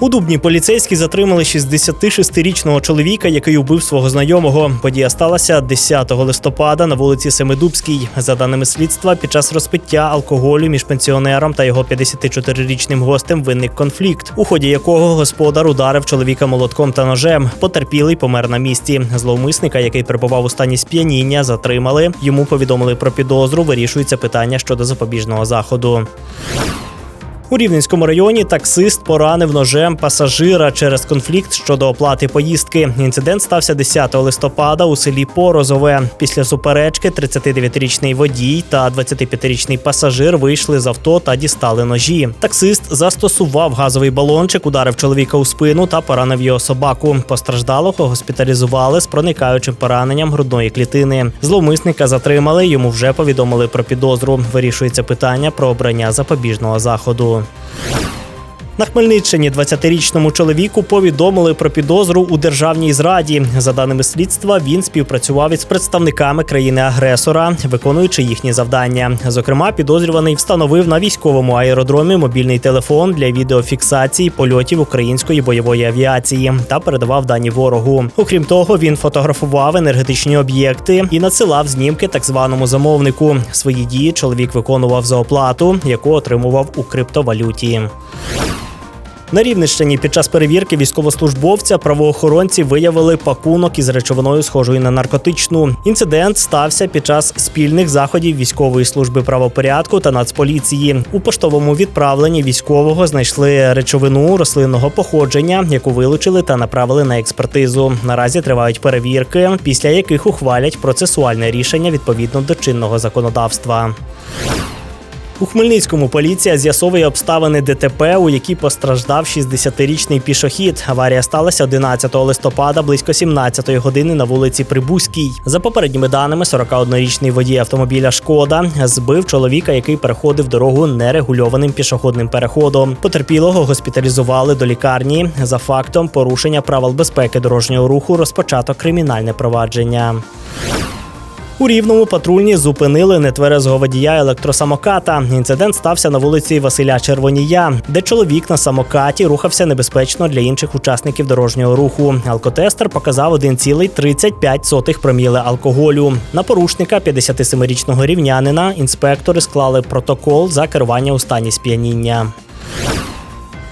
У Дубні поліцейські затримали 66-річного чоловіка, який убив свого знайомого. Подія сталася 10 листопада на вулиці Семидубській. За даними слідства, під час розпиття алкоголю між пенсіонером та його 54-річним гостем виник конфлікт, у ході якого господар ударив чоловіка молотком та ножем. Потерпілий помер на місці. Зловмисника, який перебував у стані сп'яніння, затримали. Йому повідомили про підозру. Вирішується питання щодо запобіжного заходу. У Рівненському районі таксист поранив ножем пасажира через конфлікт щодо оплати поїздки. Інцидент стався 10 листопада у селі Порозове. Після суперечки 39-річний водій та 25-річний пасажир вийшли з авто та дістали ножі. Таксист застосував газовий балончик, ударив чоловіка у спину та поранив його собаку. Постраждалого госпіталізували з проникаючим пораненням грудної клітини. Зловмисника затримали. Йому вже повідомили про підозру. Вирішується питання про обрання запобіжного заходу відео. На Хмельниччині 20-річному чоловіку повідомили про підозру у державній зраді. За даними слідства, він співпрацював із представниками країни-агресора, виконуючи їхні завдання. Зокрема, підозрюваний встановив на військовому аеродромі мобільний телефон для відеофіксації польотів української бойової авіації та передавав дані ворогу. Окрім того, він фотографував енергетичні об'єкти і надсилав знімки так званому замовнику. Свої дії чоловік виконував за оплату, яку отримував у криптовалюті. На Рівненщині під час перевірки військовослужбовця правоохоронці виявили пакунок із речовиною, схожою на наркотичну. Інцидент стався під час спільних заходів військової служби правопорядку та нацполіції. У поштовому відправленні військового знайшли речовину рослинного походження, яку вилучили та направили на експертизу. Наразі тривають перевірки, після яких ухвалять процесуальне рішення відповідно до чинного законодавства. У Хмельницькому поліція з'ясовує обставини ДТП, у якій постраждав 60-річний пішохід. Аварія сталася 11 листопада близько 17 години на вулиці Прибузькій. За попередніми даними, 41-річний водій автомобіля Шкода збив чоловіка, який переходив дорогу нерегульованим пішохідним переходом. Потерпілого госпіталізували до лікарні. За фактом порушення правил безпеки дорожнього руху розпочато кримінальне провадження. У рівному патрульні зупинили нетверезого водія електросамоката. Інцидент стався на вулиці Василя Червонія, де чоловік на самокаті рухався небезпечно для інших учасників дорожнього руху. Алкотестер показав 1,35 проміли алкоголю. На порушника 57-річного рівнянина інспектори склали протокол за керування у стані сп'яніння.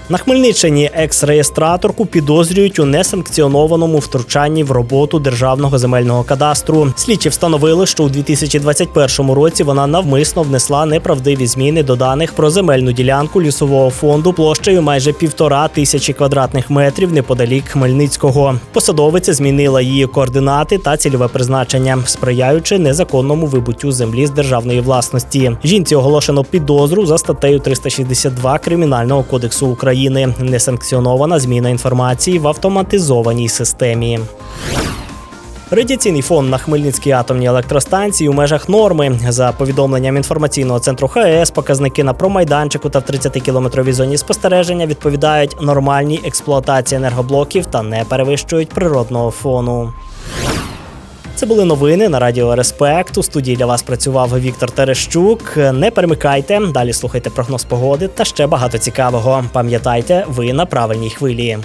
На Хмельниччині екс-реєстраторку підозрюють у несанкціонованому втручанні в роботу державного земельного кадастру. Слідчі встановили, що у 2021 році вона навмисно внесла неправдиві зміни до даних про земельну ділянку лісового фонду площею майже півтора тисячі квадратних метрів неподалік Хмельницького. Посадовиця змінила її координати та цільове призначення, сприяючи незаконному вибуттю землі з державної власності. Жінці оголошено підозру за статтею 362 кримінального кодексу України. України. Несанкціонована зміна інформації в автоматизованій системі. Радіаційний фон на Хмельницькій атомній електростанції у межах норми. За повідомленням інформаційного центру ХАЕС, показники на промайданчику та в 30-кілометровій зоні спостереження відповідають нормальній експлуатації енергоблоків та не перевищують природного фону. Це були новини на Радіо Респект. У студії для вас працював Віктор Терещук. Не перемикайте, далі слухайте прогноз погоди та ще багато цікавого. Пам'ятайте, ви на правильній хвилі.